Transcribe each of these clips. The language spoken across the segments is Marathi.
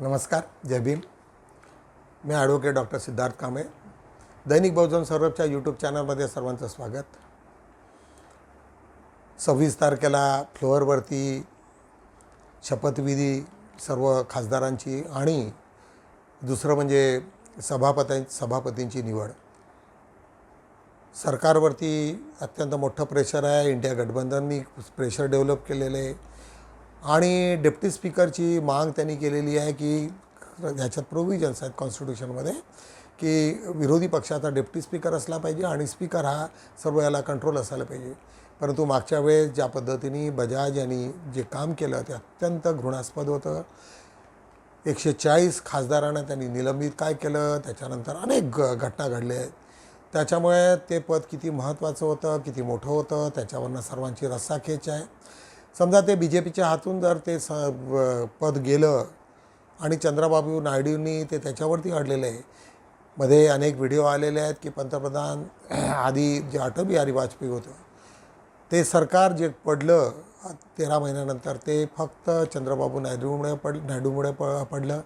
नमस्कार जय भीम. मी ॲडव्होकेट डॉक्टर सिद्धार्थ कांबळे. दैनिक बहुजन सौरभच्या यूट्यूब चॅनलमध्ये सर्वांचं स्वागत. सव्वीस तारखेला फ्लोअरवरती शपथविधी सर्व खासदारांची आणि दुसरं म्हणजे सभापती सभापतींची निवड. सरकारवरती अत्यंत मोठं प्रेशर आहे. इंडिया गठबंधननी प्रेशर डेव्हलप केलेलं आहे. आणि डेप्टी स्पीकरची माग त्यांनी केलेली आहे की ह्याच्यात प्रोव्हिजन्स आहेत कॉन्स्टिट्यूशनमध्ये की विरोधी पक्षाचा डेप्टी स्पीकर असला पाहिजे आणि स्पीकर हा सर्व याला कंट्रोल असायला पाहिजे. परंतु मागच्या वेळेस ज्या पद्धतीने बजाज यांनी जे काम केलं ते अत्यंत घृणास्पद होतं. एकशे चाळीस खासदारांना त्यांनी निलंबित काय केलं त्याच्यानंतर अनेक ग घटना घडल्या आहेत. त्याच्यामुळे ते पद किती महत्त्वाचं होतं किती मोठं होतं त्याच्यावरनं सर्वांची रस्साखेच आहे. समजा ते बी जे पीच्या हातून जर ते स पद गेलं आणि चंद्रबाबू नायडूंनी ते त्याच्यावरती अडलेलं आहे मध्ये अनेक व्हिडिओ आलेले आहेत की पंतप्रधान आधी जे अटल बिहारी वाजपेयी होतं ते सरकार जे पडलं तेरा महिन्यानंतर ते फक्त चंद्रबाबू नायडूमुळे पड नायडूमुळे प पडलं.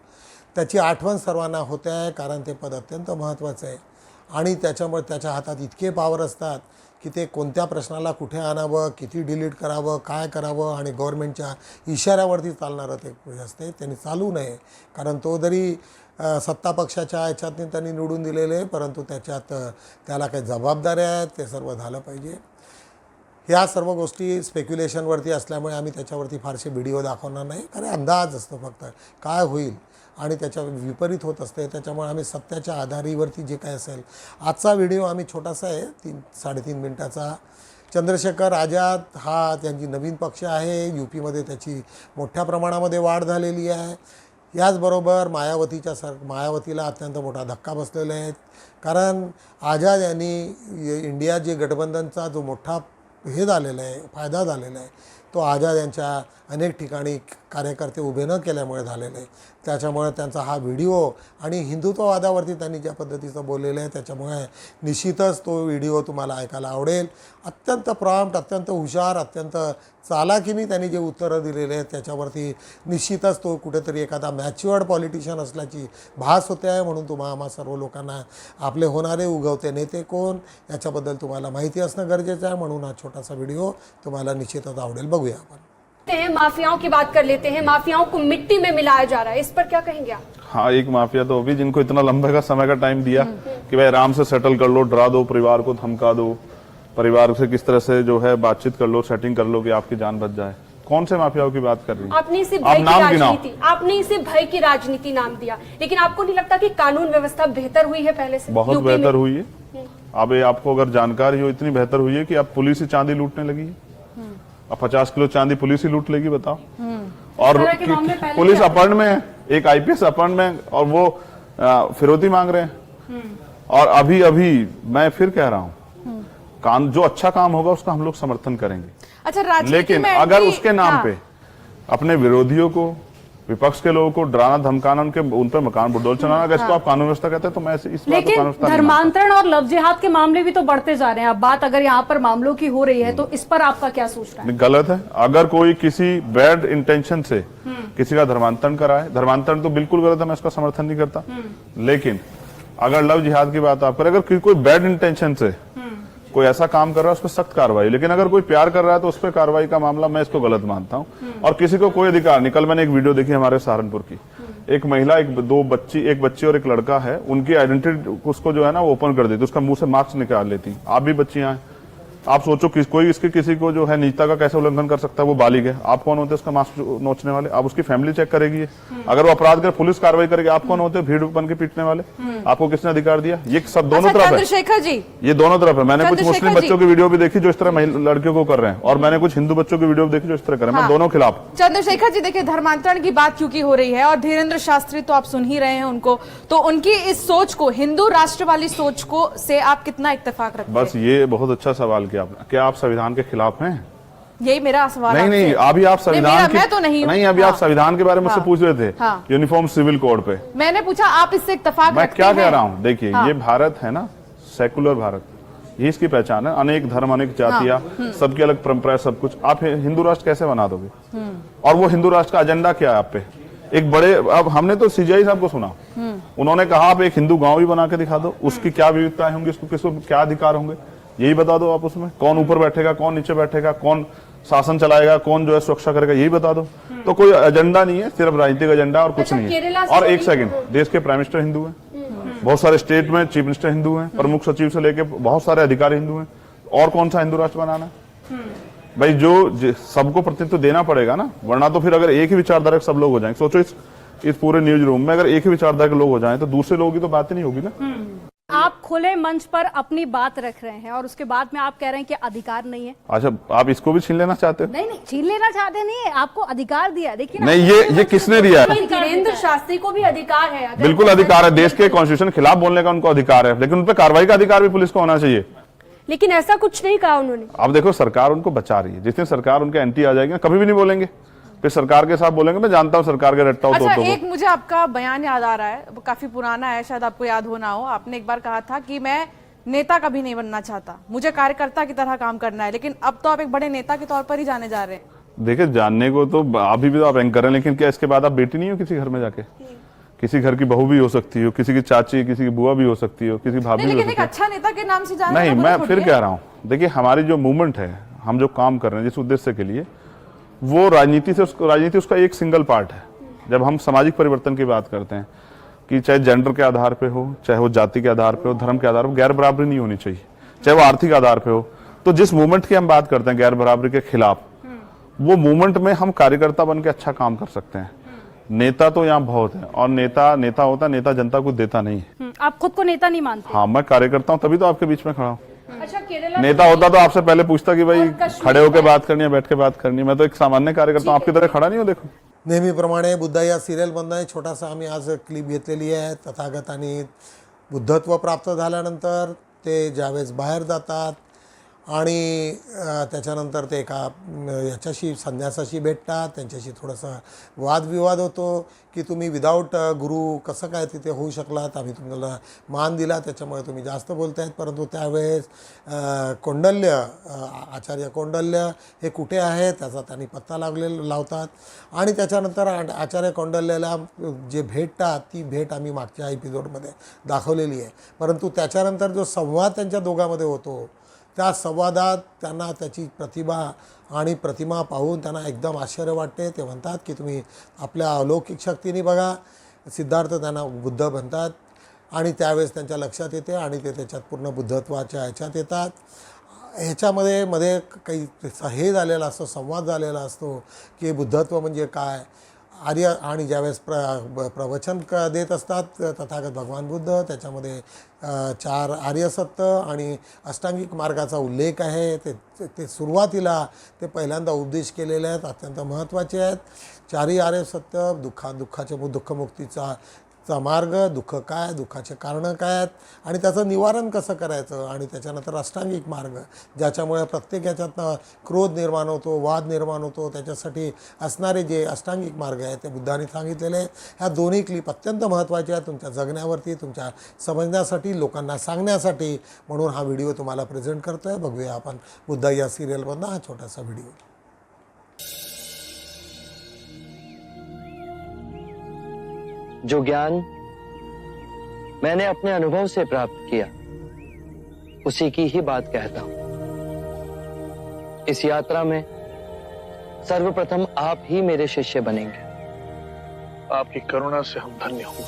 त्याची आठवण सर्वांना होते आहे कारण ते पद अत्यंत महत्त्वाचं आहे. आणि त्याच्यामुळे त्याच्या हातात इतके पावर असतात की ते कोणत्या प्रश्नाला कुठे आणावं किती डिलीट करावं काय करावं आणि गव्हर्नमेंटच्या इशाऱ्यावरती चालणारं ते असते. त्यांनी चालू नये. कारण तो जरी सत्ता पक्षाच्या ह्याच्यातनी त्यांनी निवडून दिलेले आहे परंतु त्याच्यात त्याला काही जबाबदाऱ्या आहेत ते सर्व झालं पाहिजे. ह्या सर्व गोष्टी स्पेक्युलेशनवरती असल्यामुळे आम्ही त्याच्यावरती फारसे व्हिडिओ दाखवणार नाही. कारण अंदाज असतो फक्त. काय होईल? आणि त्याच्या विपरीत होत असते. त्याच्यामुळे आम्ही सत्याच्या आधारीवरती जे काय असेल. आजचा व्हिडिओ आम्ही छोटासा आहे. तीन साडेतीन मिनटाचा. चंद्रशेखर आझाद हा त्यांची नवीन पक्ष आहे. यू पीमध्ये त्याची मोठ्या प्रमाणामध्ये वाढ झालेली आहे. याचबरोबर मायावतीच्या सर मायावतीला अत्यंत मोठा धक्का बसलेला आहे. कारण आझाद यांनी इंडिया जे गठबंधनचा जो मोठा हे झालेलं आहे फायदा झालेला आहे. तो आझाद यांच्या अनेक ठिकाणी कार्यकर्ते उभे न केल्यामुळे झालेले आहे. त्याच्यामुळे त्यांचा हा व्हिडिओ आणि हिंदुत्ववादावरती त्यांनी ज्या पद्धतीचं बोललेलं आहे त्याच्यामुळे निश्चितच तो व्हिडिओ तुम्हाला ऐकायला आवडेल. अत्यंत प्रॉम्प्ट अत्यंत हुशार अत्यंत चालाकीने त्यांनी जे उत्तरं दिलेले आहेत त्याच्यावरती निश्चितच तो कुठेतरी एखादा मॅच्युअर्ड पॉलिटिशियन असल्याची भास होते आहे म्हणून तुम्हा आम्हा सर्व लोकांना आपले होणारे उगवते नेते कोण याच्याबद्दल तुम्हाला माहिती असणं गरजेचं आहे म्हणून हा छोटासा व्हिडिओ तुम्हाला निश्चितच आवडेल. बघूया आपण. हैं माफियाओं की बात कर लेते हैं माफियाओं को मिट्टी में मिलाया जा रहा है। इस पर क्या कहेंगे आप? हाँ एक माफिया तो अभी जिनको इतना लंबे का समय का टाइम दिया कि भाई आराम से सेटल कर लो डरा दो परिवार को धमका दो परिवार से किस तरह से जो है बातचीत कर लो सेटिंग कर लो कि आपकी जान बच जाए। कौन से माफियाओं की बात कर रही हैं? आपने इसे भय आप की राजनीति आपने इसे भय की राजनीति नाम दिया। लेकिन आपको नहीं लगता कि कानून व्यवस्था बेहतर हुई है पहले से? बहुत बेहतर हुई है। अब आपको अगर जानकारी हो इतनी बेहतर हुई है कि अब पुलिस ही चांदी लूटने लगी है। अब पचास किलो चांदी पुलिस ही लूट लेगी बताओ। और मामले पहले पुलिस अपहरण में है एक आईपीएस अपहरण में और वो फिरौती मांग रहे हैं। और अभी अभी मैं फिर कह रहा हूँ काम जो अच्छा काम होगा उसका हम लोग समर्थन करेंगे। अच्छा लेकिन अगर उसके नाम हाँ, पे अपने विरोधियों को विपक्ष के लोगों को डराना धमकाना उनके उन पर मकान बुडोल चलाना अगर इसको आप कानून व्यवस्था कहते हैं तो मैं इस लेकिन। धर्मांतरण और लव जिहाद के मामले भी तो बढ़ते जा रहे हैं। अब बात अगर यहाँ पर मामलों की हो रही है तो इस पर आपका क्या सोचना है? गलत है। अगर कोई किसी बैड इंटेंशन से किसी का धर्मांतरण कराए धर्मांतरण तो बिल्कुल गलत है मैं इसका समर्थन नहीं करता। लेकिन अगर लव जिहाद की बात आप करें अगर कोई बैड इंटेंशन से कोई ऐसा काम कर रहा है उस पर सख्त कार्रवाई। लेकिन अगर कोई प्यार कर रहा है तो उस पर कार्रवाई का मामला मैं इसको गलत मानता हूँ। और किसी को कोई अधिकार नहीं। कल मैंने एक वीडियो देखी हमारे सहारनपुर की। एक महिला एक दो बच्ची एक बच्ची और एक लड़का है। उनकी आइडेंटिटी उसको जो है ना ओपन कर देती उसका मुँह से मार्क्स निकाल लेती आप भी बच्चियाँ हैं। आप सोचो किस कोई इसके किसी को जो है निजता का कैसे उल्लंघन कर सकता है वो बालिग है। आप कौन होते हैं उसका मास्क नोचने वाले? आप उसकी फैमिली चेक करेगी अगर वो अपराध कर पुलिस कार्रवाई करेगी आप कौन होते हैं? भीड़ बन के पीटने वाले? आपको किसने अधिकार दिया? ये सब दोनों अच्छा तरफ़ है। जी। ये दोनों तरफ़ है। मैंने कुछ मुस्लिम बच्चों की वीडियो भी देखी जो इस तरह लड़कियों को कर रहे हैं। और मैंने कुछ हिंदू बच्चों की वीडियो भी देखी जो इस तरह कर रहे हैं। मैं हाँ। दोनों खिलाफ। चंद्रशेखर जी देखिए धर्मांतरण की बात क्योंकि हो रही है और धीरेन्द्र शास्त्री तो आप सुन ही रहे हैं उनको। तो उनकी इस सोच को हिंदू राष्ट्र वाली सोच को से आप कितना इतफाक रखते बस ये बहुत अच्छा सवाल किया आपने क्या आप संविधान के खिलाफ हैं? हैं यही मेरा सवाल नहीं नहीं अभी आप संविधान मैं तो नहीं नहीं अभी हाँ। आप संविधान के बारे में मुझसे हाँ। पूछ रहे थे। हाँ। यूनिफॉर्म सिविल कोड पे। मैंने पूछा आप इससे इत्तेफाक मैं क्या कह रहा हूँ? देखिए हाँ। ये भारत है ना सेकुलर भारत। ये इसकी पहचान है अनेक धर्म अनेक जातियाँ हम्म। सबकी अलग परंपरा सब कुछ। आप हिंदू राष्ट्र कैसे बना दोगे? हम्म। और वो हिंदू राष्ट्र का एजेंडा क्या है आप पे? एक बड़े अब हमने तो सीजीआई साहब को सुना। उन्होंने कहा आप एक हिंदू गाँव भी बना के दिखा दो। उसकी क्या विविधताएँ होंगी? उसको किसको क्या अधिकार होंगे? यही बता दो आप उसमें कौन ऊपर बैठेगा कौन नीचे बैठेगा कौन शासन चलाएगा कौन जो है सुरक्षा करेगा यही बता दो। तो कोई एजेंडा नहीं है सिर्फ़ राजनीतिक एजेंडा और कुछ अच्छा, नहीं है। और एक सेकंड देश के प्राइम मिनिस्टर हिंदू हैं। बहुत सारे स्टेट में चीफ मिनिस्टर हिंदू हैं प्रमुख सचिव से लेके बहुत सारे अधिकारी हिंदू हैं। और कौन सा हिंदू राष्ट्र बनाना भाई जो सबको प्रतिनिधित्व देना पड़ेगा ना वरना तो फिर अगर एक ही विचारधारा सब लोग हो जाएँगे। सोचो इस इस पूरे न्यूज़ रूम में अगर एक ही विचारधारा के लोग हो जाएँ तो दूसरे लोगों की तो बात ही नहीं होगी ना। आप खुले मंच पर अपनी बात रख रहे हैं और उसके बाद में आप कह रहे हैं कि अधिकार नहीं है। अच्छा आप इसको भी छीन लेना चाहते हो? नहीं नहीं छीन लेना चाहते नहीं है आपको अधिकार दिया देखिए ना नहीं ये ये किसने दिया है? धीरेन्द्र शास्त्री को भी अधिकार है अगर बिल्कुल अधिकार है। देश के कॉन्स्टिट्यूशन के खिलाफ बोलने का उनको अधिकार है लेकिन उन पर कार्रवाई का अधिकार भी पुलिस को होना चाहिए। लेकिन ऐसा कुछ नहीं कहा उन्होंने। अब देखो सरकार उनको बचा रही है। जिस दिन सरकार उनके एंटी आ जाएगी कभी भी नहीं बोलेंगे। फिर सरकार के साथ बोलेंगे मैं जानता हूँ सरकार के रट्टा अच्छा तो एक मुझे आपका बयान याद आ रहा है वो काफ़ी पुराना है शायद आपको याद होना हो। आपने एक बार कहा था कि मैं नेता कभी नहीं बनना चाहता। मुझे कार्यकर्ता की तरह काम करना है लेकिन अब तो आप एक बड़े नेता के तौर पर ही जाने जा रहे हैं। देखिए जानने को तो अभी भी तो आप एंकर हैं लेकिन क्या इसके बाद आप बेटी नहीं हो किसी घर में जाके? किसी घर की बहू भी हो सकती हो किसी की चाची किसी की बुआ भी हो सकती हो किसी भाभी भी हो सकती अच्छा नेता के नाम से जाना नहीं तो मैं फिर कह रहा हूँ देखिए हमारी जो मूवमेंट है हम जो काम कर रहे हैं जिस उद्देश्य के लिए वो राजनीति से उसको राजनीति उसका एक सिंगल पार्ट है। जब हम सामाजिक परिवर्तन की बात करते हैं कि चाहे जेंडर के आधार पे हो चाहे वो जाति के आधार पे हो धर्म के आधार पर गैर बराबरी नहीं होनी चाहिए। चाहे वो आर्थिक आधार पे हो। तो जिस मूवमेंट की हम बात करते हैं गैर बराबरी के खिलाफ वो मूवमेंट में हम कार्यकर्ता बन के अच्छा काम कर सकते हैं। नेता तो यहाँ बहुत है और नेता नेता होता है नेता जनता को देता नहीं है। हम्म, आप खुद को नेता नहीं मानते? हाँ मैं कार्यकर्ता हूँ तभी तो आपके बीच में खड़ा हूँ। अच्छा केरला नेता होता तो आपसे पहले पूछता कि भाई खड़े होकर बात करनी है बैठ के बात करनी है। मैं तो एक सामान्य कार्यकर्ता हूँ। आपकी तरह खड़ा नहीं हो देखो। नेहमीप्रमाणे बुद्धा या सिरियलमधनं एक छोटासा आम्ही आज क्लिप घेतलेली आहे. तथागतांनी बुद्धत्व प्राप्त झाल्यानंतर ते ज्यावेळेस बाहेर जातात आणि त्याच्यानंतर ते एका याच्याशी संन्यासाशी भेटतात त्यांच्याशी थोडंसं वादविवाद होतो की तुम्ही विदाऊट गुरु कसं काय तिथे होऊ शकलात? आम्ही तुम्हाला मान दिला त्याच्यामुळे तुम्ही जास्त बोलत आहेत परंतु त्यावेळेस कोंडल्य कौंडल्य आचार्य कोंडल्य हे कुठे आहे त्याचा त्यांनी पत्ता लागले लावतात. आणि त्याच्यानंतर आचार्य कौंडल्याला जे भेटतात ती भेट आम्ही मागच्या एपिसोडमध्ये दाखवलेली आहे. परंतु त्याच्यानंतर जो संवाद त्यांच्या दोघांमध्ये होतो त्या संवादात त्यांना त्याची प्रतिभा आणि प्रतिमा पाहून त्यांना एकदम आश्चर्य वाटते. ते म्हणतात की तुम्ही आपल्या अलौकिक शक्तीने बघा. सिद्धार्थ त्यांना बुद्ध म्हणतात आणि त्यावेळेस त्यांच्या लक्षात येते आणि ते त्याच्यात पूर्ण बुद्धत्वाच्या ह्याच्यात येतात. ह्याच्यामध्ये मध्ये काही हे झालेलं असतो संवाद झालेला असतो की बुद्धत्व म्हणजे काय? आर्य आणि ज्यावेळेस प्र ब- प्रवचन क देत असतात तथागत भगवान बुद्ध त्याच्यामध्ये चार आर्यसत्य आणि अष्टांगिक मार्गाचा उल्लेख आहे. ते ते- सुरुवातीला ते पहिल्यांदा उपदेश केलेले आहेत अत्यंत महत्त्वाचे आहेत. चारही आर्यसत्य दुःखा दुःखाचे मु- दुःखमुक्तीचा चा मार्ग दुःख काय दुःखाचे कारणं काय आहेत आणि त्याचं निवारण कसं करायचं आणि त्याच्यानंतर अष्टांगिक मार्ग ज्याच्यामुळे प्रत्येक याच्यातनं क्रोध निर्माण होतो वाद निर्माण होतो त्याच्यासाठी असणारे जे अष्टांगिक मार्ग आहेत ते बुद्धाने सांगितलेले ह्या दोन्ही क्लिप अत्यंत महत्त्वाच्या आहेत तुमच्या जगण्यावरती तुमच्या समजण्यासाठी लोकांना सांगण्यासाठी म्हणून हा व्हिडिओ तुम्हाला प्रेझेंट करतो आहे बघूया आपण बुद्धा या सिरियलमधनं हा छोटासा व्हिडिओ. जो ज्ञान मैंने अपने अनुभव से प्राप्त किया उसी की ही बात कहता हूँ। इस यात्रा में सर्वप्रथम आप ही मेरे शिष्य बनेंगे। आपकी करुणा से हम धन्य हूँ।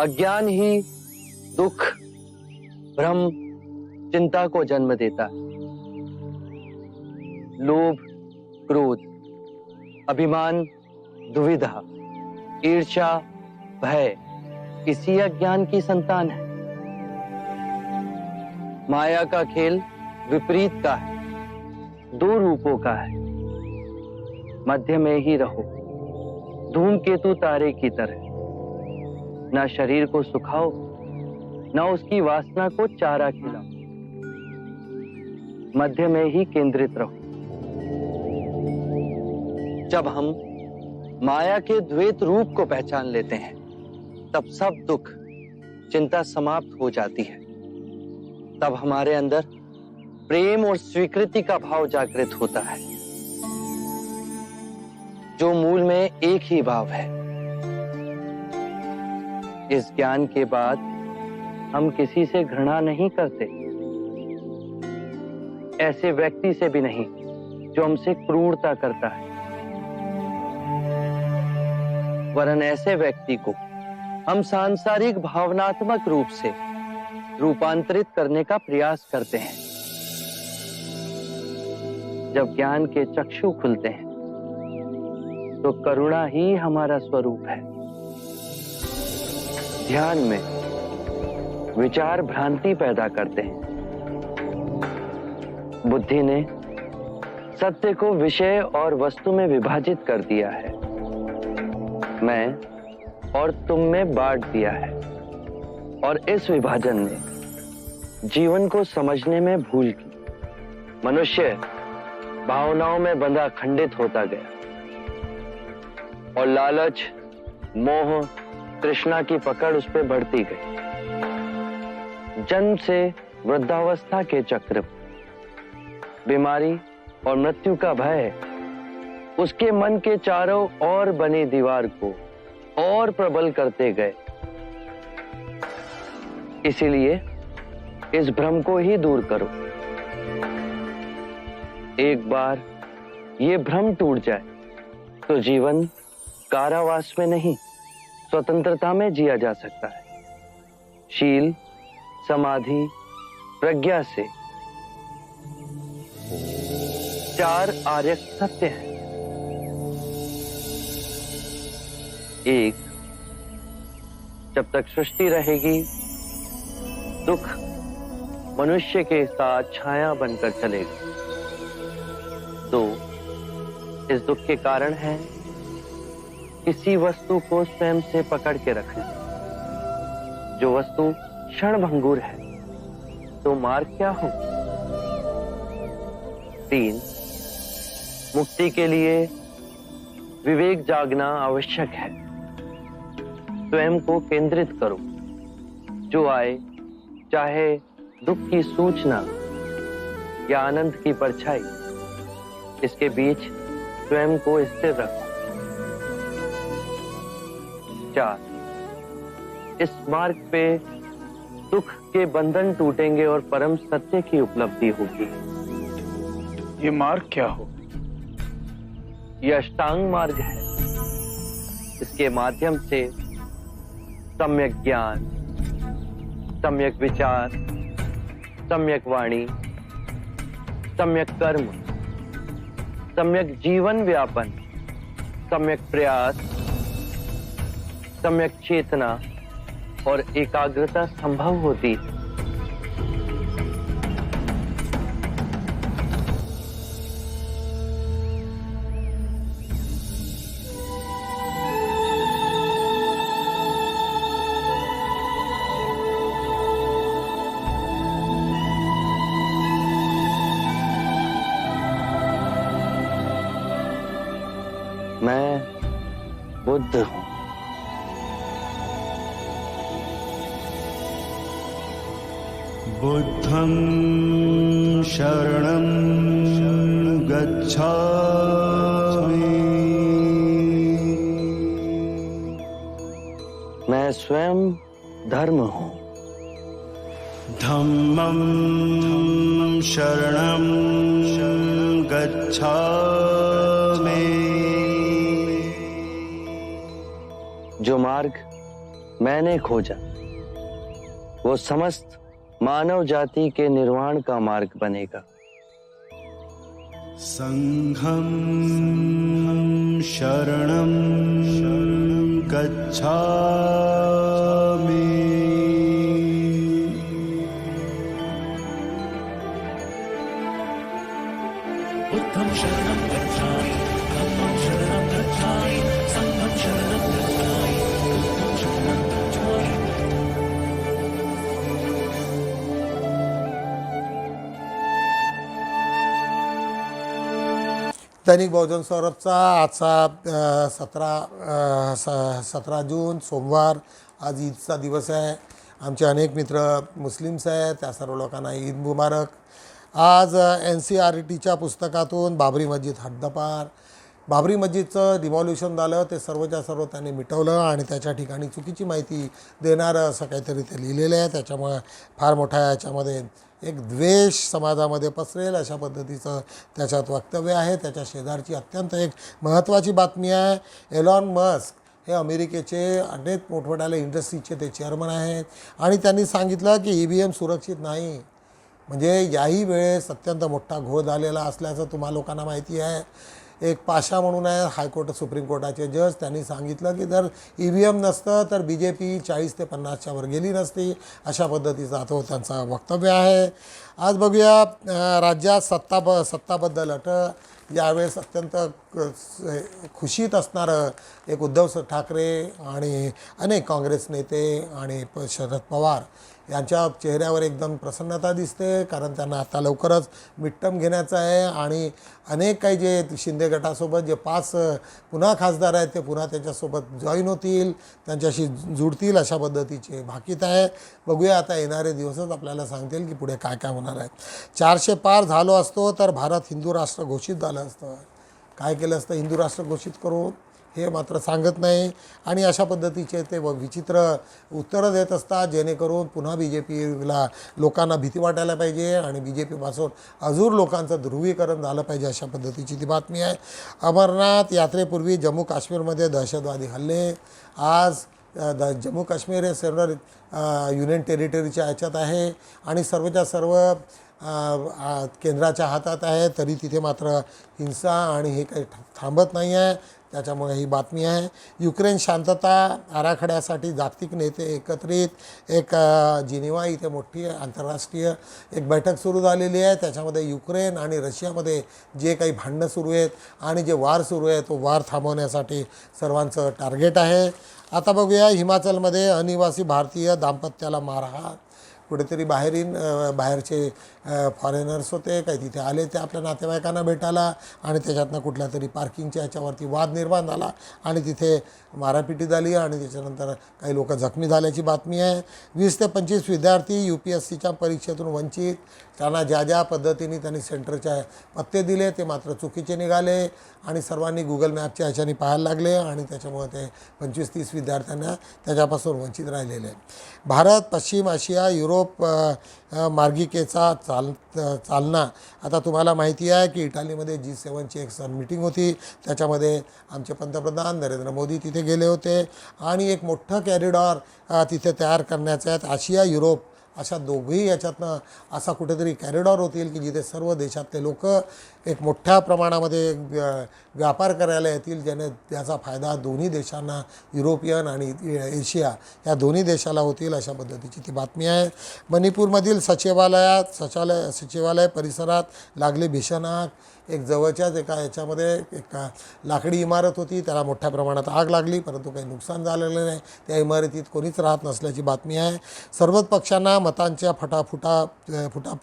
अज्ञान ही दुख भ्रम चिंता को जन्म देता है। लोभ क्रोध अभिमान, दुविधा ईर्षा भय, इसी अज्ञान की संतान है। माया का खेल विपरीत का है, दो रूपों का है। मध्य में ही रहो, धूम केतु तारे की तरह। ना शरीर को सुखाओ, ना उसकी वासना को चारा खिलाओ। मध्य में ही केंद्रित रहो। जब हम माया के द्वैत रूप को पहचान लेते हैं, तब सब दुख, चिंता समाप्त हो जाती है। तब हमारे अंदर प्रेम और स्वीकृति का भाव जागृत होता है। जो मूल में एक ही भाव है। इस ज्ञान के बाद हम किसी से घृणा नहीं करते। ऐसे व्यक्ति से भी नहीं, जो हमसे क्रूरता करता है। वरन ऐसे व्यक्ति को हम सांसारिक भावनात्मक रूप से रूपांतरित करने का प्रयास करते हैं। जब ज्ञान के चक्षु खुलते हैं तो करुणा ही हमारा स्वरूप है। ध्यान में विचार भ्रांति पैदा करते हैं। बुद्धि ने सत्य को विषय और वस्तु में विभाजित कर दिया है। मैं और तुम में बांट दिया है। और इस विभाजन ने जीवन को समझने में भूल की। मनुष्य भावनाओं में बंधा खंडित होता गया। और लालच, मोह, तृष्णा की पकड़ उस पर बढ़ती गई। जन्म से वृद्धावस्था के चक्र बीमारी और मृत्यु का भय उसके मन के चारों ओर बनी दीवार को और प्रबल करते गए। इसीलिए इस भ्रम को ही दूर करो। एक बार ये भ्रम टूट जाए तो जीवन कारावास में नहीं, स्वतंत्रता में जिया जा सकता है। शील, समाधि, प्रज्ञा से। चार आर्य सत्य हैं। एक जब तक सृष्टि रहेगी, दुख मनुष्य के साथ छाया बनकर चलेगा। दो, इस दुख के कारण है, किसी वस्तु को स्वयं से पकड़ के रखना। जो वस्तु क्षण भंगुर है तो मार्ग क्या हो? तीन, मुक्ति के लिए विवेक जागना आवश्यक है। स्वयं को केंद्रित करो। जो आए चाहे दुख की सूचना या आनंद की परछाई इसके बीच स्वयं को स्थिर रखो। चार इस मार्ग पे दुख के बंधन टूटेंगे और परम सत्य की उपलब्धि होगी। ये मार्ग क्या हो? यह अष्टांग मार्ग है। इसके माध्यम से सम्यक ज्ञान, सम्यक विचार, सम्यक वाणी, सम्यक कर्म, सम्यक जीवन व्यापन, सम्यक प्रयास, सम्यक चेतना और एकाग्रता संभव होती है। मैं स्वयं धर्म हूँ। धम्मं शरणं गच्छामि। जो मार्ग मैंने खोजा वो समस्त मानव जाति के निर्वाण का मार्ग बनेगा। संघम शरणम शरणं गच्छामि दैनिक बहुजन सौरभचा आजचा सतरा स सतरा जून सोमवार आज ईदचा दिवस आहे. आमचे अनेक मित्र मुस्लिम्स आहेत त्या सर्व लोकांना ईद मुबारक. आज एन सी आर टीच्या पुस्तकातून बाबरी मस्जिद हद्दपार बाबरी मस्जिदचं डिमॉल्युशन झालं ते सर्वच्या सर्व त्यांनी मिटवलं आणि त्याच्या ठिकाणी चुकीची माहिती देणारं असं काहीतरी ते लिहिलेलं आहे. त्याच्यामुळे फार मोठ्या याच्यामध्ये एक द्वेष समाजामध्ये पसरेल अशा पद्धतीचं त्याच्यात वक्तव्य आहे. त्याच्या शेजारची अत्यंत एक महत्त्वाची बातमी आहे. एलॉन मस्क हे अमेरिकेचे अनेक मोठमोठ्याले इंडस्ट्रीजचे ते चेअरमन आहेत आणि त्यांनी सांगितलं की ई व्ही एम सुरक्षित नाही. म्हणजे याही वेळेस अत्यंत मोठा घोळ झालेला असल्याचं तुम्हा लोकांना माहिती आहे. एक पाशा म्हणून आहे हायकोर्ट सुप्रीम कोर्टाचे जज. त्यांनी सांगितलं की जर ई व्ही एम नसतं तर बी जे पी चाळीस ते पन्नासच्या वर गेली नसती. अशा पद्धतीचा तो हो त्यांचा वक्तव्य आहे. आज बघूया राज्यात सत्ता ब सत्ताबद्दल अट. यावेळेस अत्यंत खुशीत असणारं एक उद्धव ठाकरे आणि अनेक काँग्रेस नेते आणि प शरद पवार यांच्या चेहऱ्यावर एकदम प्रसन्नता दिसते कारण त्यांना आता लवकरच मिट्टम घेण्याचं आहे आणि अनेक काही जे शिंदे गटासोबत जे पाच पुन्हा खासदार आहेत ते पुन्हा त्याच्यासोबत जॉईन होतील त्यांच्याशी जुडतील अशा पद्धतीचे भाकीत आहे. बघूया आता येणारे दिवसच आपल्याला सांगतील की पुढे काय काय होणार आहे. चारशे पार झालो असतो तर भारत हिंदू राष्ट्र घोषित झालं असतं. काय केलं असतं? हिंदू राष्ट्र घोषित करून हे मात्र सांगत नाही आणि अशा पद्धतीचे ते व विचित्र उत्तरं देत असतात जेणेकरून पुन्हा बी जे पीला लोकांना भीती वाटायला पाहिजे आणि बी जे पीपासून अजूर लोकांचं ध्रुवीकरण झालं पाहिजे अशा पद्धतीची ती बातमी आहे. अमरनाथ यात्रेपूर्वी जम्मू काश्मीरमध्ये दहशतवादी हल्ले. आज द जम्मू काश्मीर हे सर्व युनियन टेरिटरीच्या ह्याच्यात आहे आणि सर्वच्या सर्व केंद्राच्या हातात आहे. तरी तिथे मात्र हिंसा आणि हे काही थांबत नाही आहे. त्याच्यामुळे ही बातमी आहे. युक्रेन शांतता आराखड्यासाठी जागतिक नेते एकत्रित एक जिनिवा इथे मोठी आंतरराष्ट्रीय एक बैठक सुरू झालेली आहे. त्याच्यामध्ये युक्रेन आणि रशियामध्ये जे काही भांडणं सुरू आहेत आणि जे वार सुरू आहे तो वार थांबवण्यासाठी सर्वांचं टार्गेट आहे. आता बघूया हिमाचलमध्ये अनिवासी भारतीय दाम्पत्याला मारहाण. कुठेतरी बाहेरील बाहेरचे फॉरेनर्स होते काही तिथे आले ते आपल्या नातेवाईकांना भेटायला आणि त्याच्यातनं कुठल्या तरी पार्किंगच्या याच्यावरती वाद निर्माण झाला आणि तिथे मारापिटी झाली आणि त्याच्यानंतर काही लोक जखमी झाल्याची बातमी आहे. वीस ते पंचवीस विद्यार्थी यू पी एस सीच्या परीक्षेतून वंचित. त्यांना ज्या ज्या पद्धतीने त्यांनी सेंटरच्या पत्ते दिले ते मात्र चुकीचे निघाले आणि सर्वांनी गुगल मॅपच्या ह्याच्याने पाहायला लागले आणि त्याच्यामुळे ते पंचवीस तीस विद्यार्थ्यांना त्याच्यापासून वंचित राहिलेले. भारत पश्चिम आशिया युरोप मार्गिकेचा चाल चालना. आता तुम्हाला माहिती आहे की इटालीमध्ये जी सेवनची एक सर मिटिंग होती. त्याच्यामध्ये आमचे पंतप्रधान नरेंद्र मोदी तिथे गेले होते. आणि एक मोठं कॅरिडॉर तिथे तयार करण्याचं आहे आशिया युरोप अशा दोघेही याच्यातनं असा कुठेतरी कॅरिडॉर होतील की जिथे सर्व देशातले लोक एक मोठ्या प्रमाणामध्ये एक व्यापार करायला येतील ज्याने त्याचा फायदा दोन्ही देशांना युरोपियन आणि एशिया या दोन्ही देशाला होतील अशा पद्धतीची ती बातमी आहे. मणिपूरमधील सचिवालयात सचालय सचिवालय परिसरात लागली भीषण आग एक जवळच्याच एका याच्यामध्ये एक लाकडी इमारत होती त्याला मोठ्या प्रमाणात आग लागली परंतु काही नुकसान झालेलं नाही. त्या इमारतीत कोणीच राहत नसल्याची बातमी आहे. सर्वच पक्षांना मतांच्या फटाफुटा फुटा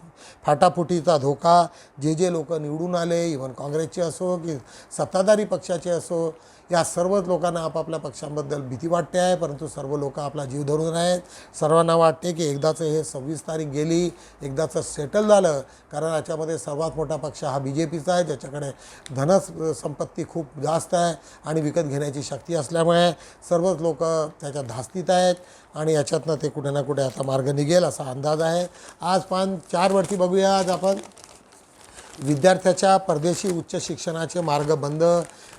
फाटाफुटीचा धोका जे जे लोक निवडून आले इव्हन काँग्रेसचे असो की सत्ताधारी पक्षाचे असो या सर्वच लोकांना आपापल्या पक्षांबद्दल भीती वाटते आहे परंतु सर्व लोक आपला जीव धरून आहेत. सर्वांना वाटते की एकदाचं हे सव्वीस तारीख गेली एकदाचं सेटल झालं कारण याच्यामध्ये सर्वात मोठा पक्ष हा बी जे पीचा आहे ज्याच्याकडे धनस संपत्ती खूप जास्त आहे आणि विकत घेण्याची शक्ती असल्यामुळे सर्वच लोक त्याच्या धास्तीत आहेत आणि याच्यातनं ते कुठे ना कुठे आता मार्ग निघेल असा अंदाज आहे. आज पान चार वरती बघूया आज आपण. विद्यार्थ्याच्या परदेशी उच्च शिक्षणाचे मार्ग बंद.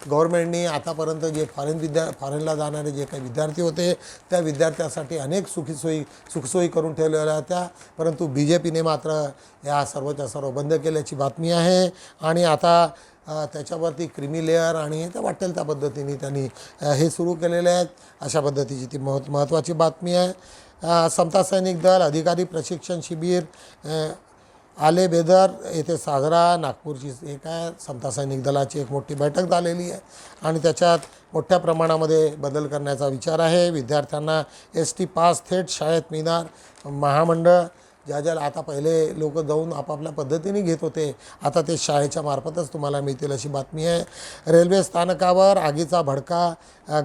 गव्हर्मेंटनी आतापर्यंत जे फॉरेन विद्या फॉरेनला जाणारे जे काही विद्यार्थी होते त्या विद्यार्थ्यासाठी अनेक सुखीसोयी सुखसोयी करून ठेवलेल्या होत्या. परंतु बी जे पीने मात्र या सर्वच्या सर्व बंद केल्याची बातमी आहे. आणि आता त्याच्यावरती क्रिमी लेअर आणि त्या वाटेल त्या पद्धतीने त्यांनी हे सुरू केलेले आहेत. अशा पद्धतीची ती महत् महत्त्वाची बातमी आहे. समता सैनिक दल अधिकारी प्रशिक्षण शिबिर आले बेदर येथे साजरा नागपूरची एक आहे समता सैनिक दलाची एक मोठी बैठक झालेली आहे. आणि त्याच्यात मोठ्या प्रमाणामध्ये बदल करण्याचा विचार आहे. विद्यार्थ्यांना एस टी पास थेट शाळेत मिळणार. महामंडळ ज्या ज्या आता पहिले लोक जाऊन आपापल्या पद्धतीने घेत होते आता ते शाळेच्या मार्फतच तुम्हाला मिळतील अशी बातमी आहे. रेल्वे स्थानकावर आगीचा भडका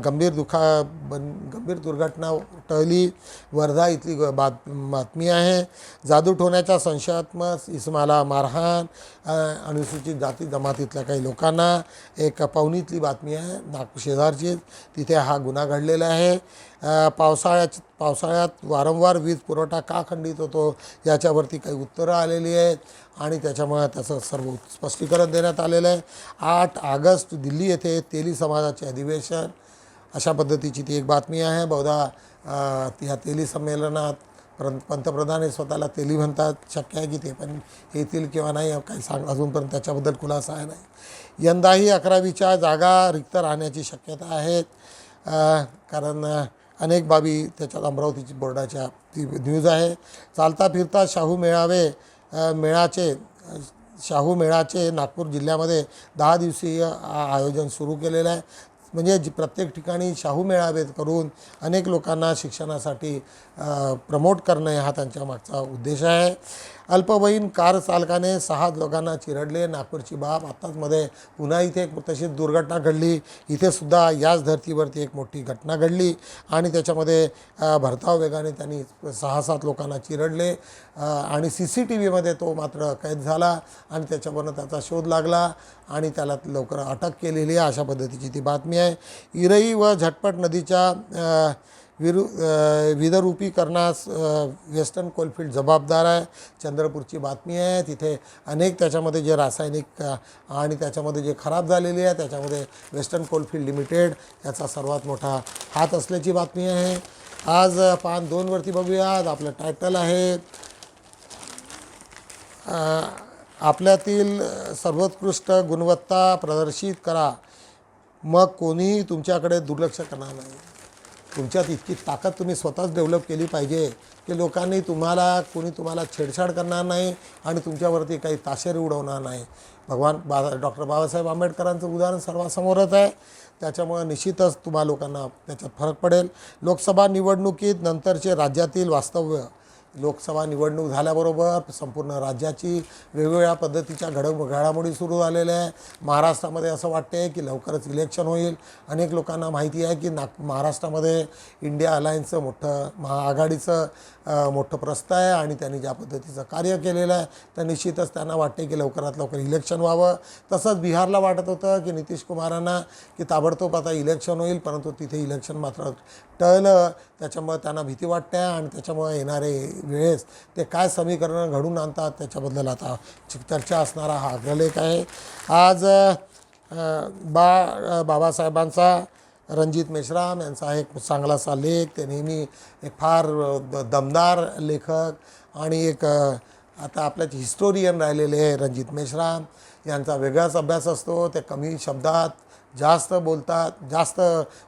गंभीर दुखा बन गंभीर दुर्घटना टळली. वर्धा इथली ग- बात बातमी आहे. जादू ठोण्याच्या संशयात्मक इस्माला मारहाण अनुसूचित जाती जमातीतल्या काही लोकांना. एक पवनीतली बातमी आहे नागपूर शेजारचीच. तिथे हा गुन्हा घडलेला आहे. पावसाळ्यात पावसाळ्यात वारंवार वीज पुरवठा का खंडित होतो याच्यावरती काही उत्तरं आलेली आहेत आणि त्याच्यामुळे त्याचं सर्व स्पष्टीकरण देण्यात आलेलं आहे. आठ ऑगस्ट दिल्ली येथे तेली समाजाचे अधिवेशन. अशा पद्धतीची ती एक बातमी आहे. बहुधा अ, या तेली संमेलनात पंतप्रधान हे स्वतःला तेली म्हणतात. शक्य आहे की ते पण येतील किंवा नाही काही सांग अजूनपर्यंत त्याच्याबद्दल खुलासा आहे नाही. यंदाही अकरावीच्या जागा रिक्त राहण्याची शक्यता आहेत कारण अनेक बाबी त्याच्यात अमरावतीची बोर्डाच्या ती न्यूज आहे. चालता फिरता शाहू मेळावे मेळाचे शाहू मेळाचे नागपूर जिल्ह्यामध्ये दहा दिवसीय आयोजन सुरू केलेलं आहे. म्हणजे जी प्रत्येक ठिकाणी शाहू मेळावेत करून अनेक लोकांना शिक्षणासाठी प्रमोट करणे हा त्यांच्या मागचा उद्देश आहे. अल्पवयीन कार चालकाने सहा लोकांना चिरडले नागपूरची बाब आत्ताच मध्ये पुन्हा इथे एक तशीच दुर्घटना घडली. इथे सुद्धा याच धर्तीवरती एक मोठी घटना घडली आणि त्याच्यामध्ये भरताव वेगाने त्यांनी सहा सात लोकांना चिरडले आणि सी सी टी व्हीमध्ये तो मात्र कैद झाला आणि त्याच्यावरनं त्याचा शोध लागला आणि त्याला लवकर अटक केलेली आहे अशा पद्धतीची ती बातमी आहे. इरई व झटपट नदीच्या विरु विदरूपीकरणास वेस्टर्न कोलफिल्ड जबाबदार आहे. चंद्रपूरची बातमी आहे. तिथे अनेक त्याच्यामध्ये जे रासायनिक आणि त्याच्यामध्ये जे खराब झालेली आहे त्याच्यामध्ये वेस्टर्न कोलफिल्ड लिमिटेड याचा सर्वात मोठा हात असल्याची बातमी आहे. आज पान दोनवरती आज आपलं टायटल आहे आपल्यातील सर्वोत्कृष्ट गुणवत्ता प्रदर्शित करा. मग कोणीही तुमच्याकडे दुर्लक्ष करणार नाही. तुमच्यात इतकी ताकद तुम्ही स्वतःच डेव्हलप केली पाहिजे की लोकांनी तुम्हाला कोणी तुम्हाला छेडछाड करणार नाही आणि तुमच्यावरती काही ताशेरी उडवणार नाही. भगवान बा डॉक्टर बाबासाहेब आंबेडकरांचं उदाहरण सर्वांसमोरच आहे. त्याच्यामुळे निश्चितच तुम्हा लोकांना त्याच्यात फरक पडेल. लोकसभा निवडणुकीत नंतरचे राज्यातील वास्तव्य लोकसभा निवडणूक झाल्याबरोबर संपूर्ण राज्याची वेगवेगळ्या पद्धतीच्या घड घडामोडी सुरू झालेल्या आहे. महाराष्ट्रामध्ये असं वाटते की लवकरच इलेक्शन होईल. अनेक लोकांना माहिती आहे की नाग महाराष्ट्रामध्ये इंडिया अलायन्सचं मोठं महाआघाडीचं मोठं प्रस्ताव आहे आणि त्यांनी ज्या पद्धतीचं कार्य केलेलं आहे तर निश्चितच त्यांना वाटते की लवकरात लवकर इलेक्शन व्हावं. तसंच बिहारला वाटत होतं की नितीश कुमारांना की ताबडतोब आता इलेक्शन होईल परंतु तिथे इलेक्शन मात्र टळलं. त्याच्यामुळे त्यांना भीती वाटते आणि त्याच्यामुळे येणारे वेळेस ते काय समीकरणं घडून आणतात त्याच्याबद्दल आता चर्चा असणारा हा अग्रलेख आहे. आज बा बाबासाहेबांचा रणजित मेश्राम यांचा एक चांगलासा लेख ते नेहमी एक फार दमदार लेखक आणि एक आता आपल्याचे हिस्टोरियन राहिलेले आहे रणजित मेश्राम. यांचा वेगळाच अभ्यास असतो ते कमी शब्दात जास्त बोलतात जास्त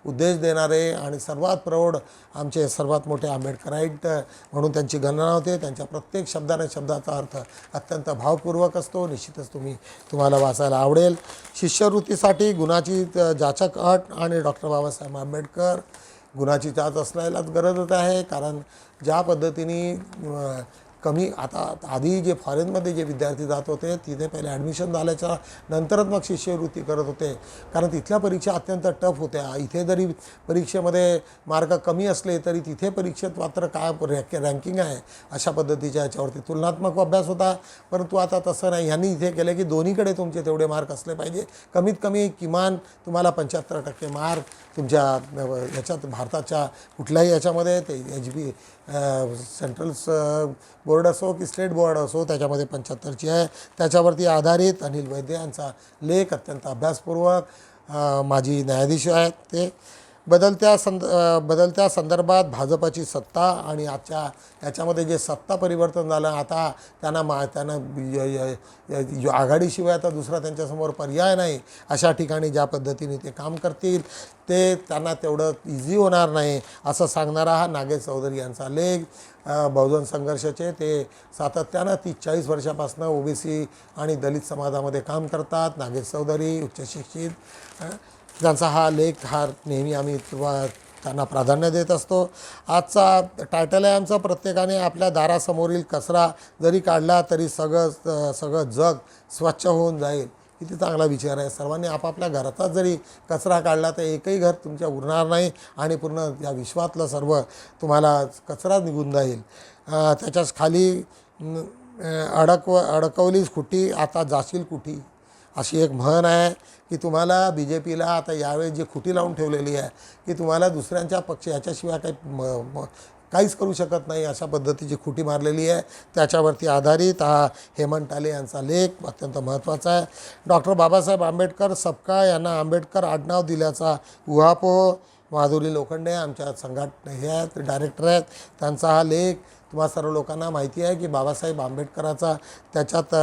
उद्देश देणारे आणि सर्वात प्रौढ आमचे सर्वात मोठे आंबेडकराईट म्हणून त्यांची गणना होते. त्यांच्या प्रत्येक शब्दाने शब्दाचा अर्थ अत्यंत भावपूर्वक असतो. निश्चितच तुम्ही तुम्हाला वाचायला आवडेल. शिष्यवृत्तीसाठी गुणाची त- जाचक अट आणि डॉक्टर बाबासाहेब आंबेडकर गुणाची जात असण्यालाच गरजच आहे. कारण ज्या पद्धतीने कमी आता आधी जे फॉरेनमध्ये जे विद्यार्थी जात होते तिथे पहिले ॲडमिशन झाल्याच्या नंतरच मग शिष्यवृत्ती करत होते. कारण तिथल्या परीक्षा अत्यंत टफ होत्या. इथे जरी परीक्षेमध्ये मार्क कमी असले तरी तिथे परीक्षेत मात्र काय रँक रँकिंग आहे अशा पद्धतीच्या याच्यावरती. तुलनात्मक अभ्यास होता परंतु आता तसं नाही. ह्यांनी इथे केलं की दोन्हीकडे तुमचे तेवढे मार्क असले पाहिजे. कमीत कमी किमान तुम्हाला पंच्याहत्तर टक्के मार्क तुमच्या याच्यात भारताच्या कुठल्याही याच्यामध्ये ते एच बी सेंट्रल बोर्ड असो की स्टेट बोर्ड असो त्याच्यामध्ये पंच्याहत्तरची आहे. त्याच्यावरती आधारित अनिल वैद्य यांचा लेख अत्यंत अभ्यासपूर्वक माजी न्यायाधीश आहेत ते. बदलत्या संद बदलत्या संदर्भात भाजपाची सत्ता आणि आजच्या याच्यामध्ये जे सत्ता परिवर्तन झालं आता त्यांना मा त्यांना य- आघाडीशिवाय आता दुसरा त्यांच्यासमोर पर्याय नाही अशा ठिकाणी ज्या पद्धतीने ते काम करतील ते त्यांना तेवढं इझी होणार नाही असं सांगणारा हा नागेश चौधरी यांचा लेख. बहुजन संघर्षाचे ते सातत्यानं तीस चाळीस वर्षापासून ओबीसी आणि दलित समाजामध्ये काम करतात. नागेश चौधरी उच्च शिक्षित ज्यांचा त्यांचा हा लेख हा नेहमी आम्ही त्यांना प्राधान्य देत असतो. आजचा टायटल आहे आमचा प्रत्येकाने आपल्या दारासमोरील कचरा जरी काढला तरी सगळं सगळं जग स्वच्छ होऊन जाईल. किती चांगला विचार आहे. सर्वांनी आपापल्या घराचाच जरी कचरा काढला तर एकही घर तुमच्या उरणार नाही आणि पूर्ण या विश्वातलं सर्व तुम्हाला कचरा निघून जाईल. त्याच्याच खाली अडकव अडकवलीच कुठी आता जाशील कुठी? अशी एक म्हण आहे की तुम्हाला बी जे पीला आता यावेळेस जी खुटी लावून ठेवलेली आहे की तुम्हाला दुसऱ्यांच्या पक्ष याच्याशिवाय काही म काहीच करू शकत नाही अशा पद्धतीची खुटी मारलेली आहे. त्याच्यावरती आधारित हा हेमंत टाले यांचा लेख अत्यंत महत्त्वाचा आहे. डॉक्टर बाबासाहेब आंबेडकर सपका यांना आंबेडकर आडनाव दिल्याचा उहापोह. माधुरी लोखंडे आमच्या संघात हे आहेत डायरेक्टर आहेत. त्यांचा हा लेख तुम्हा सर्व लोकांना माहिती आहे की बाबासाहेब आंबेडकराचा त्याच्यात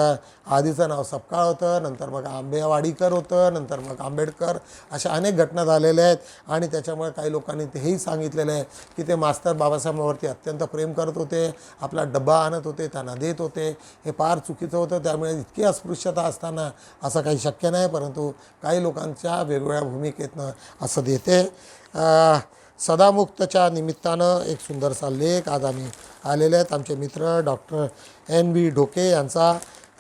आधीचं नाव सपकाळ होतं नंतर मग आंबेवाडीकर होतं नंतर मग आंबेडकर अशा अनेक घटना झालेल्या आहेत. आणि त्याच्यामुळे काही लोकांनी तेही सांगितलेलं आहे की ते मास्तर बाबासाहेबांवरती अत्यंत प्रेम करत होते आपला डब्बा आणत होते त्यांना देत होते. हे फार चुकीचं होतं. त्यामुळे इतकी अस्पृश्यता असताना असं काही शक्य नाही परंतु काही लोकांच्या वेगवेगळ्या भूमिकेतनं असं देते. सदामुक्तच्या निमित्तानं एक सुंदरसा लेख आज आम्ही आलेले आहेत. आमचे मित्र डॉक्टर एन बी ढोके यांचा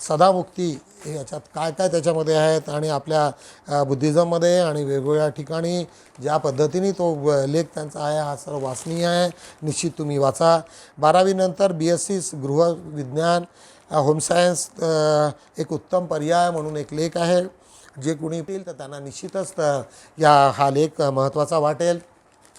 सदामुक्ती याच्यात काय काय त्याच्यामध्ये आहेत आणि आपल्या बुद्धिझममध्ये आणि वेगवेगळ्या ठिकाणी ज्या पद्धतीने तो लेख त्यांचा आहे हा सर्व वाचनीय आहे. निश्चित तुम्ही वाचा. बारावीनंतर बी एस सी गृहविज्ञान होम सायन्स एक उत्तम पर्याय म्हणून एक लेख आहे. जे कुणी येतील तर त्यांना निश्चितच या हा लेख महत्त्वाचा वाटेल.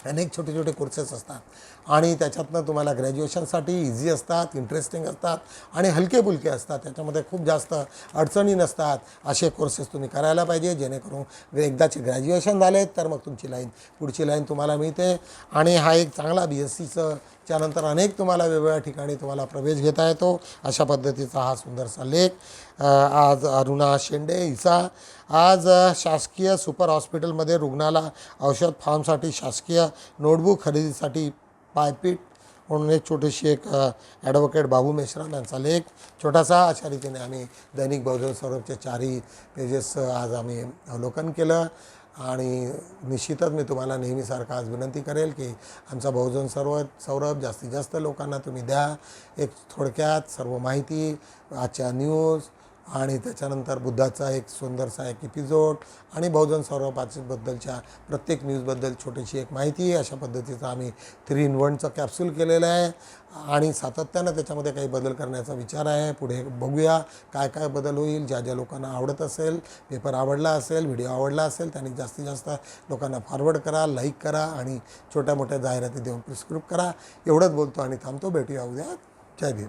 अनेक छोटे छोटे कोर्सेस असतात. आणि त्याच्यातनं तुम्हाला ग्रॅज्युएशनसाठी इझी असतात इंटरेस्टिंग असतात आणि हलके फुलके असतात. त्याच्यामध्ये खूप जास्त अडचणी नसतात. असे कोर्सेस तुम्ही करायला पाहिजे जेणेकरून एकदाचे ग्रॅज्युएशन झाले तर मग तुमची लाईन पुढची लाईन तुम्हाला मिळते. आणि हा एक चांगला बी एस सीचं त्यानंतर अनेक तुम्हाला वेगवेगळ्या ठिकाणी तुम्हाला प्रवेश घेता येतो. अशा पद्धतीचा हा सुंदरसा लेख आज अरुणा शेंडे हिचा आज शासकीय सुपर हॉस्पिटलमध्ये रुग्णाला औषध फार्मसाठी शासकीय नोटबुक खरेदीसाठी पायपीट म्हणून एक छोटीशी एक ॲडव्होकेट बाबू मेश्राम यांचा लेख. छोटासा अशा रीतीने आम्ही दैनिक बहुजन सौरभचे चारही पेजेस आज आम्ही अवलोकन केलं. आणि निश्चितच मी तुम्हाला नेहमीसारखं आज विनंती करेल की आमचा बहुजन सर्व सौरभ जास्तीत जास्त लोकांना तुम्ही द्या. एक थोडक्यात सर्व माहिती आजच्या न्यूज आणि त्याच्यानंतर बुद्धाचा एक सुंदरसा एक एपिसोड आणि बहुजन सौरभाबद्दलच्या प्रत्येक न्यूजबद्दल छोटीशी एक माहिती अशा पद्धतीचं आम्ही थ्री इन वनचं कॅप्सूल केलेलं आहे. आणि सातत्यानं त्याच्यामध्ये काही बदल करण्याचा विचार आहे. पुढे बघूया काय काय बदल होईल. ज्या ज्या लोकांना आवडत असेल पेपर आवडला असेल व्हिडिओ आवडला असेल त्यांनी जास्तीत जास्त लोकांना फॉरवर्ड करा लाईक करा आणि छोट्या मोठ्या जाहिराती देऊन प्रिस्क्रिप्ट करा. एवढंच बोलतो आणि थांबतो. भेटूया उद्या. जय भीम.